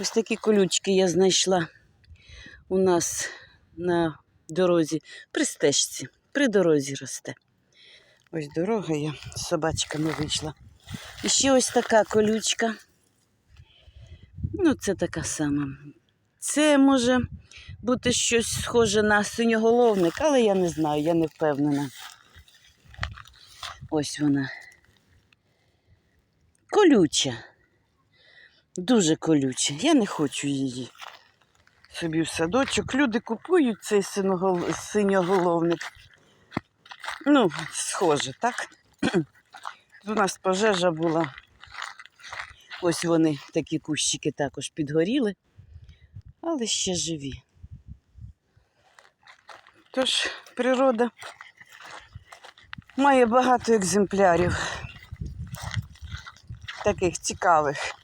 Ось такі колючки я знайшла у нас на дорозі, при стежці, при дорозі росте. Ось дорога я з собачками вийшла. І ще ось така колючка. Ну, це така сама. Це може бути щось схоже на синьоголовник, але я не знаю, я не впевнена. Ось вона. Колюча. Дуже колюча. Я не хочу її собі в садочок. Люди купують цей синьоголовник. Ну, схоже, так? У нас пожежа була. Ось вони, такі кущики також підгоріли, але ще живі. Тож природа має багато екземплярів, таких цікавих.